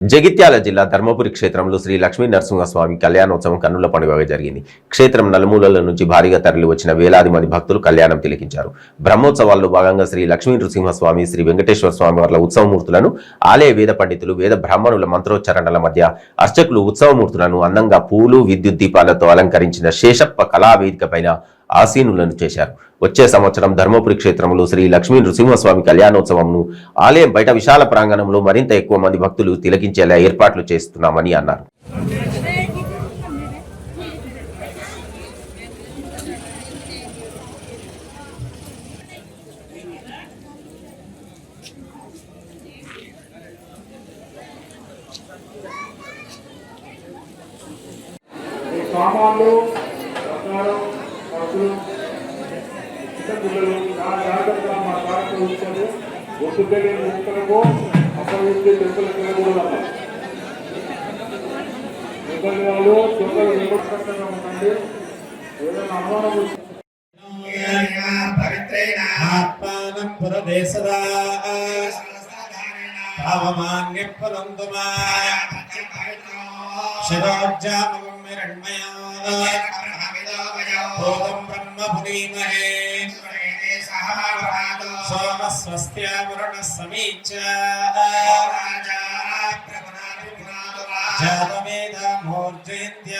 జగిత్యాల జిల్లా ధర్మపురి క్షేత్రంలో శ్రీ లక్ష్మీ నరసింహస్వామి కళ్యాణోత్సవం కన్నుల పండుగగా జరిగింది. క్షేత్రం నలుమూలల నుంచి భారీగా తరలి వచ్చిన వేలాది మంది భక్తులు కళ్యాణం తిలకించారు. బ్రహ్మోత్సవాల్లో భాగంగా శ్రీ లక్ష్మీ నృసింహస్వామి శ్రీ వెంకటేశ్వర స్వామి వార్ల ఉత్సవమూర్తులను ఆలయ వేద పండితులు వేద బ్రాహ్మణుల మంత్రోచ్చారణల మధ్య అర్చకులు ఉత్సవమూర్తులను అందంగా పూలు విద్యుత్ దీపాలతో అలంకరించిన శేషప్ప కళావేదిక పైన ఆసీనులను చేశారు. వచ్చే సంవత్సరం ధర్మపురి క్షేత్రంలో శ్రీ లక్ష్మీ నృసింహస్వామి కళ్యాణోత్సవంను ఆలయం బయట విశాల ప్రాంగణంలో మరింత ఎక్కువ మంది భక్తులు తిలకించేలా ఏర్పాట్లు చేస్తున్నామని అన్నారు. సామాన్లు చిన్న పిల్లలు చాలా జాగ్రత్తగా మా కార్యక్రమం ఇచ్చారు ఒడ్డు తెలియని ముక్కలకు అప్పగించి తెలుపులకు వెళ్ళకూడదు ఇబ్బంది వాళ్ళు దొంగలు నిలబెట్టుకుంటూనే ఉండండి. ఏదైనా అనుమానం ఉంటే ఆత్మానం పురదేశదా. భావమాన్యఫలంతు శిరోజ్జామం హిరణ్మయా. భూతం పురీమహే సోమస్వస్త్యావరుణ సమీచ జాతవేద మూర్జయంత్యా.